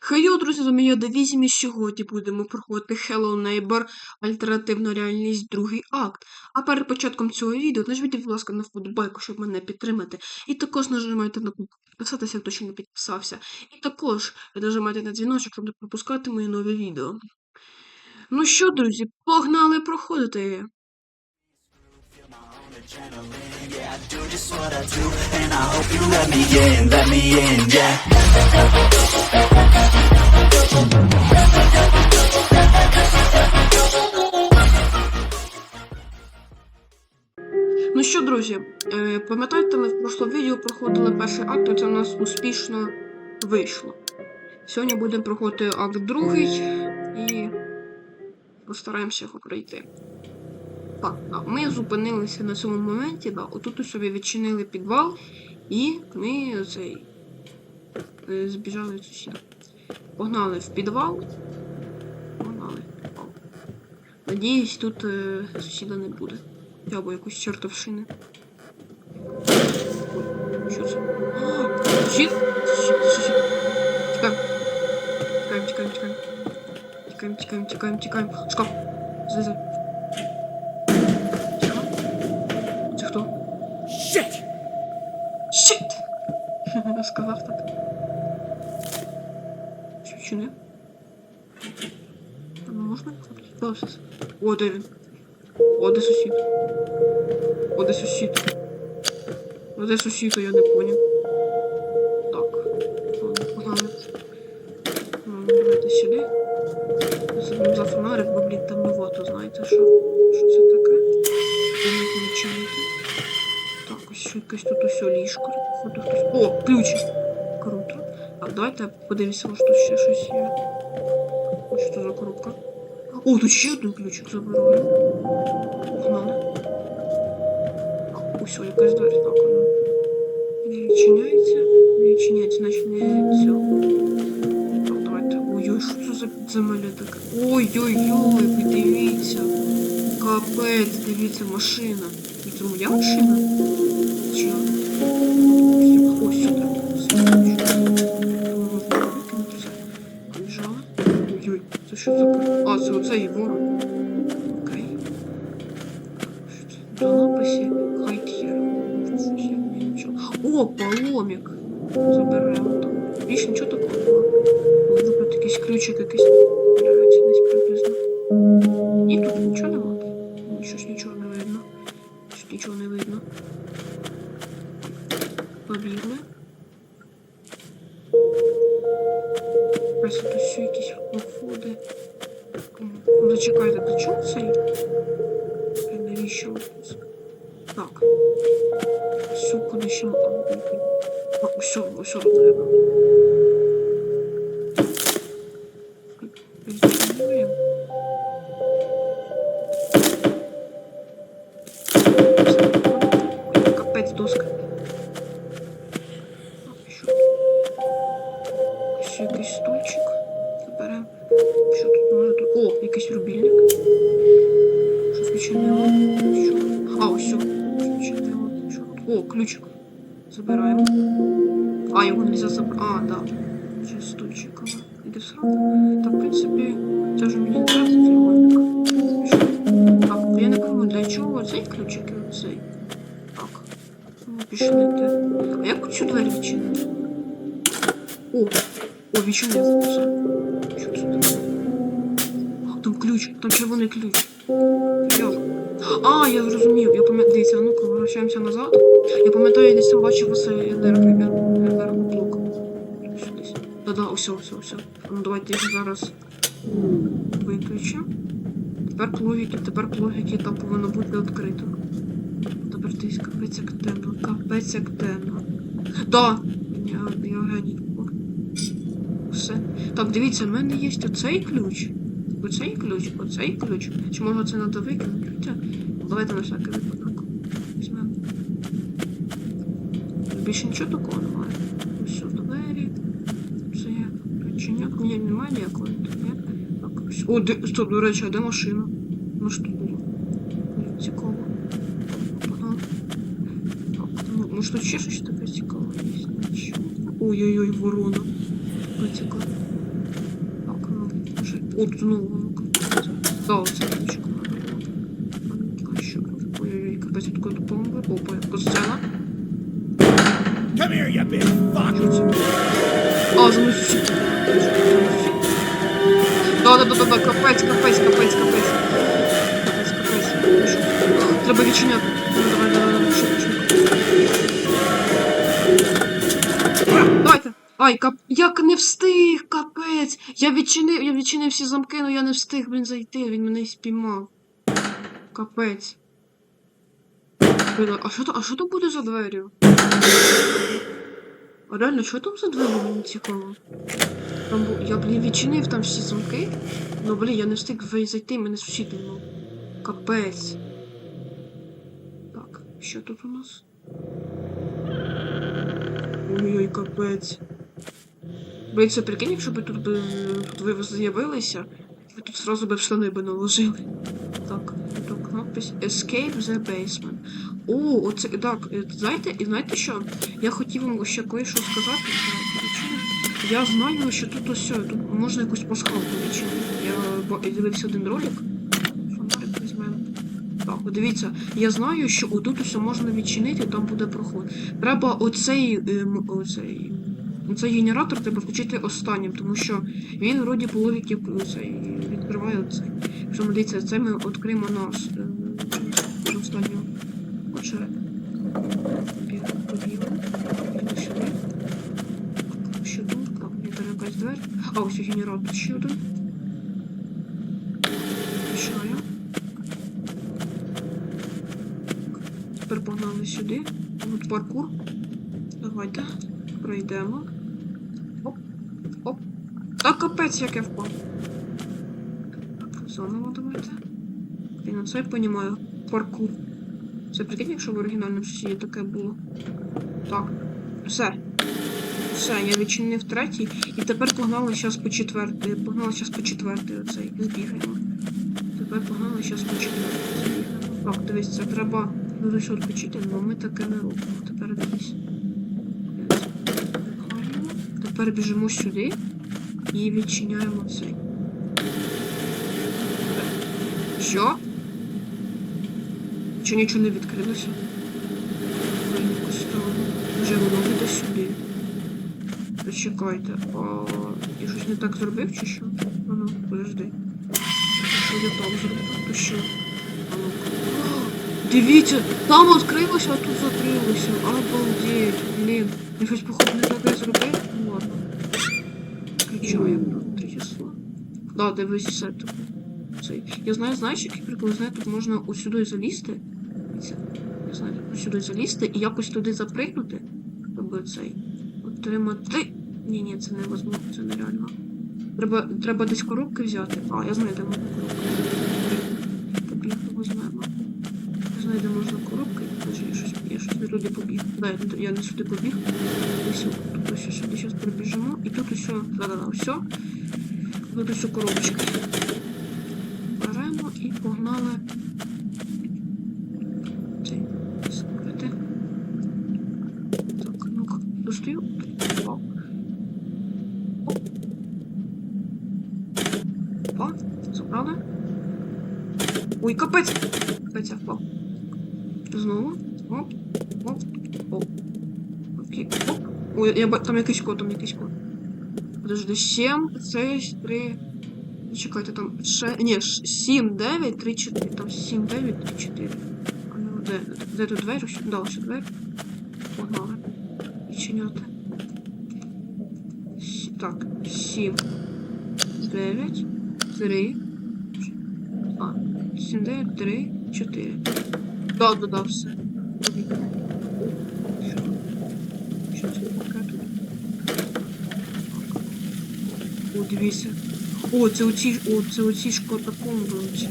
Хейо, друзі, з мене Девізім і сьогодні будемо проходити Hello Neighbor Альтернативна реальність, другий акт. А перед початком цього відео нажміть, будь ласка, на вподобайку, щоб мене підтримати. І також нажимайте на підписатися, хто ще не підписався. І також нажимайте на дзвіночок, щоб не пропускати мої нові відео. Ну що, друзі, погнали проходити. Yeah, I do just what I do, and I hope you let me in, let me in, yeah. Пам'ятаєте, ми в прошлому відео проходили перший акт, і це в нас успішно вийшло. Сьогодні будемо проходити акт другий і постараємося його пройти. Так, а ми зупинилися на цьому моменті, да, отут у собі відчинили підвал, і ми цей е, збіжали від сусіда. Погнали в підвал. Погнали в підвал. Надіюсь, тут е, сусіда не буде. Або якусь чертовщини. Ой, Що це? А, Сусід? Сусід, сусід. Тікаємо. Тікаємо, тікаємо, тікаємо. Тікаємо, тікаємо, тікаємо, тікаємо. Шкаф. Злізай. Тихо. Це хто? Shit! Щит! Сказав так. Що, чи не? А Можна? Досить. О, де він? О, де сусід? О, де сусід? Де сусід, я не поняв. Так. Ладно, погнали. Ну, давайте сюди. Забудемо за фонарик, бо, блін, темновато, знаєте, що? Що це таке? Ви не помічаєте. Так, ось якесь тут усе ліжко. Походу хтось. О, ключик! Круто. Так, давайте подивимося, може тут ще щось є. Ось що за коробка. О, тут ще один ключик забираю. Погнали. Ось якась двері. Так, вона не відчиняється. Не відчиняється, значить не цього. Давайте. Ой-ой, що це за земля така? Ой-ой-ой, ви дивіться. Капець, дивіться, машина. І це моя машина? Чи? Ось що за А, це оце його. Окей. А, да. Ще стульчик. ага. Іди сразу. Так, в принципі, це вже мені треба треугольник. Так, я не пойму, для чого цей ключик і оцей? Так. Ну, пішли ти. А як цю двері відчинити? О, о, відчинив. Що це таке? А, Там ключ, там червоний ключ. Йо. А, я зрозумів, я пам'ятаю, дивіться, ну-ка, повертаємося назад. Я пам'ятаю, я десь бачив оце енерго- енергоблок. Да-да, усе, все, все. Ну давайте я зараз виключимо. Тепер плогіки, тепер плогіки там повинно бути відкрито. Тепер десь капець як темно, капець як темно. Да! Я, я геній. Все. Так, дивіться, в мене є оцей ключ. Оцей ключ, оцей ключ. Чи може це треба викинути? Давайте на всякий випадок. Візьмемо. Більше нічого такого немає. Ось двері. Це Так, ось. О, де, стоп, до речі, а де машина? Ну що тут було? Цікаво. Ну, може тут ще щось таке цікаве. Ой-ой-ой, ворона. Така цікава. О, тут знову воно. Да, оце ключик. А що? Ой-ой-ой, капець тут такої бомби. Опа, якась сцена. Come here, you big fuck! А, за мною сусід. Да, да, да, да, да, капець, капець, капець, капець. Капець, капець. Треба відчиняти. Ну, давай, давай, давай, швидко. Давайте. Ай, кап... як не встиг, капець. Я відчинив, я відчинив всі замки, але я не встиг, блін, зайти, він мене спіймав. Капець. Блін, а що то, а що то буде за дверю? А реально, що там за двері, мені цікаво? Там, бу- я, блін, відчинив там всі замки. Ну, блін, я не встиг зайти, мене сусід піймав. Капець. Так, що тут у нас? Ой-ой, капець. Блін, це прикинь, якщо б тут би тут ви з'явилися, ви тут сразу би в штани би наложили. Так, тут надпись Escape the basement. О, оце так, знаєте, і знаєте що? Я хотів вам ще кое-що сказати. Я знаю, що тут ось тут можна якусь пасхалку відчинити. Я дивився один ролик. Фонарик візьмемо. Так, дивіться, я знаю, що отут усе можна відчинити, там буде проход. Треба оцей, ем, оцей, оцей генератор треба включити останнім, тому що він вроді по логіки відкриває оцей. Якщо ми дивіться, це ми відкриємо на ос- ем, на останню очередь. Побігли, побігли, побігли сюди. Так, Що тут? Так, двері. А, ось генератор ще один. Включаю. Тепер погнали сюди. Тут паркур. Давайте. Пройдемо. Оп. Оп. Та капець, як я впав. Заново давайте. Я на це понімаю. Паркур. Це прикинь, якщо в оригінальному сусіді таке було. Так. Все. Все, я відчинив третій. І тепер погнали зараз по четвертий. Погнали зараз по четвертий оцей. Збігаємо. Тепер погнали зараз по четвертий. Збігаємо. Так, дивись, це треба дуже відключити, але ми таке не робимо. Тепер дивись. Тепер біжимо сюди і відчиняємо цей. Що? Чи нічого не відкрилося? Вже воно буде сюди. Почекайте, а я щось не так зробив чи що? А ну, подожди. Що я так зробив? То що? А ну Дивіться, там відкрилося, а тут закрилося. Обалдеть, блін. Я щось походу не таке зробив? Ну ладно. Включаємо тут три. Да, дивись все тут. Цей. Я знаю, знаєш, який прикол, знаю, тут можна ось сюди залізти. Я знаю, сюди залізти і якось туди запригнути. Тобто цей. Отримати. Ні, ні, це невозможно, це нереально. Треба, треба десь коробки взяти. А, я знаю, де можна коробки. Побігли, візьмемо. Знаю, можна коробки. Боже, я щось, я щось не туди побіг. Да, я, я не сюди побіг. Ось тут ось сюди зараз прибіжимо. І тут усе. Да-да-да, все. Тут усе коробочки. Беремо і погнали. капець! Капець, я впав. Знову. Оп, оп, оп. Окей, оп. Ой, я ба- там якийсь код, там якийсь код. Подожди, 7, 6, 3. Чекайте, там ще. Ні, 7, 9, 3, 4. Там 7, 9, 3, 4. А ну, де, де тут двері? Ось- Да, ось двері. Погнали. Відчиняти. С- Так, 7, 9, 3. А, 7, 9, 3, 4. Да, да, да, все. Що? Це? О, дивіться. О, це оці, о, це оці ж катакомби оці.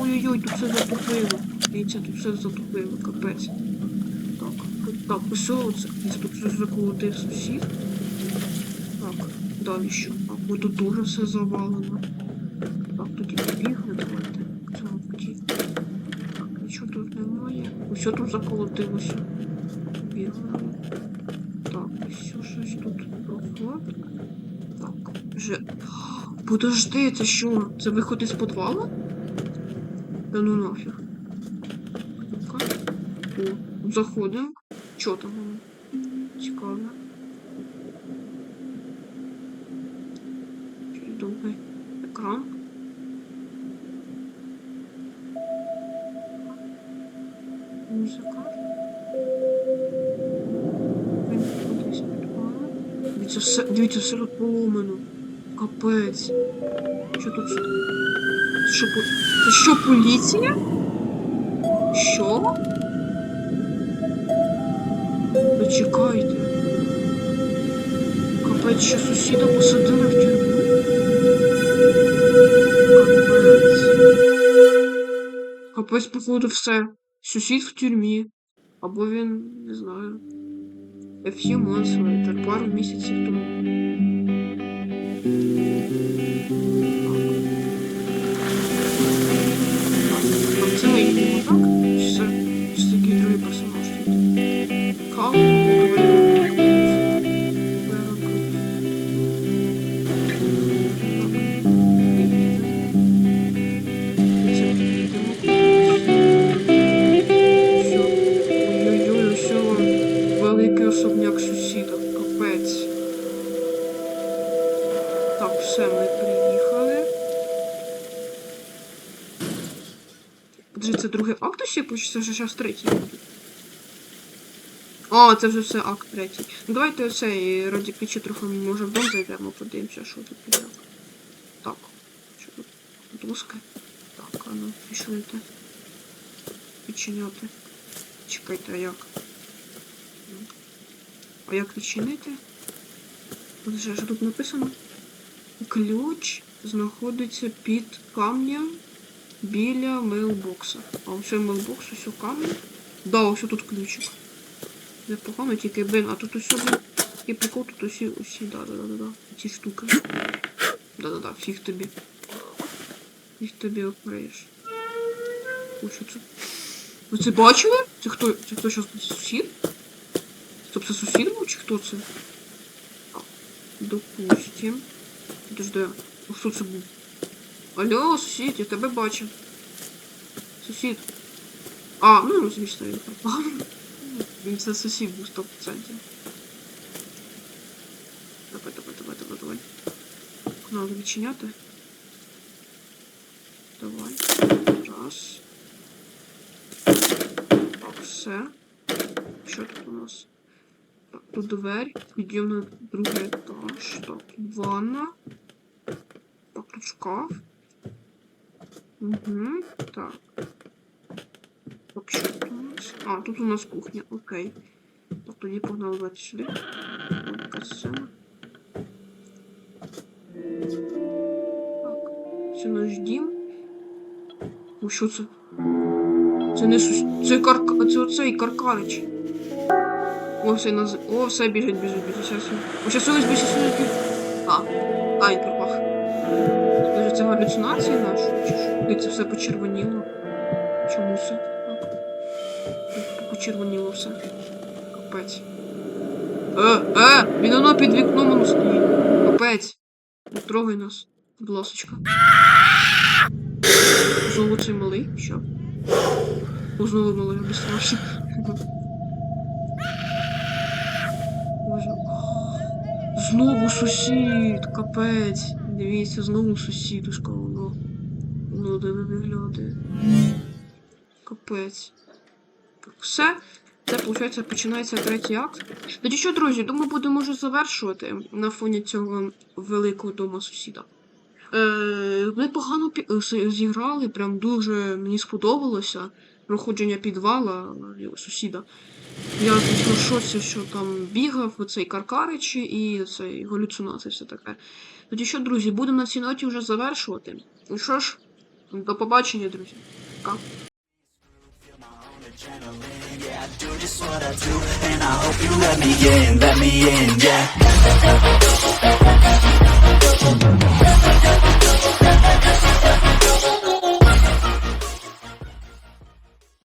Ой-ой-ой, тут все затопило. Дивіться, тут все затопило, капець. Так, так, усе, оце, дивіться, тут все заколотив сусід. Так, далі що? А, тут дуже все завалено. Так, тоді побігли, давайте. Так, нічого тут немає. Усе тут заколотилося. Побігли. Так, ось щось тут проход. Так. Вже. Подожди, це що? Це виход із підвалу? Та ну нафіг. О, заходимо. Що там воно? Цікаво. Довгий екран. Дивіться, все, дивіться, все тут поломано. Капець. Що тут? Це що, це що, поліція? Що? Почекайте. Капець, що сусіда посадили в тюрму? Капець. Капець, походу, все. Сусід в тюрмі. Або він, не знаю. Few months later, пару місяців тому. Так. Це їдемо, так? Чи це, чи другий персонаж? Кал? Чи це вже зараз третій буде? О, це вже все акт третій. Ну давайте оцей раді ключі трохи може в дом зайдемо, подивимося, що тут як. Так. Що тут? Доска. Так, а ну, пішлите. Відчиняти. Чекайте, а як? А як відчинити? Подожди, що тут написано? Ключ знаходиться під камнем біля мейлбокса. А ось мейлбокс, ось камінь. Да, ось тут ключик. Непогано, тільки блин, а тут ось блин, і прикол, тут усі, усі, да, да, да, да, да. Ці штуки. Да, да, да, всіх тобі. Їх тобі окриєш. Ой, що це? Ви це бачили? Це хто? Це хто щас сусід? Стоп, це сусід був чи хто це? Допустим. Подожди, хто це був? Алло, сусід, я тебе бачу. Сусід. А, ну звісно, він пропав. Він це сусід був 100%. Давай, давай, давай, давай, давай. Надо відчиняти. Давай. Раз. Так, все. Що тут у нас? Так, тут двері. Йдемо на другий етаж. Так, ванна. Так, тут шкаф. Угу. Так. Що тут у нас? А, тут у нас кухня, окей. Так, тоді погнали давайте сюди. Так. Це наш дім. О, що це? Це не сус... Це карка... Це оцей каркарич. О, все наз... О, все біжить, біжить, біжить. Сейчас. О, сейчас ось біжить, сейчас біжить. А, а, він пропах. Це? Чи що? І це все почервоніло. Чому. Тут Почервоніло все. Капець. Е, е! Він воно під вікном воно стоїть. Капець. Не трогай нас, будь ласочка. Знову цей малий, що? Знову малий. Боже. Знову сусід, капець. Дивіться, знову сусідушка воно. Воно диви виглядає. Капець. Все. Це, виходить, починається третій акт. Тоді що, друзі, думаю, будемо вже завершувати на фоні цього великого дома сусіда. Е, непогано е, зіграли, прям дуже мені сподобалося проходження підвала сусіда. Я, звісно, шоці, що там бігав оцей Каркаричі і цей галюцинації все таке. Ну, Тоді що, друзі, будемо на цій ноті вже завершувати. Ну що ж, до побачення, друзі. Пока. Yeah, do just what I do, and I hope you let me in, let me in, yeah.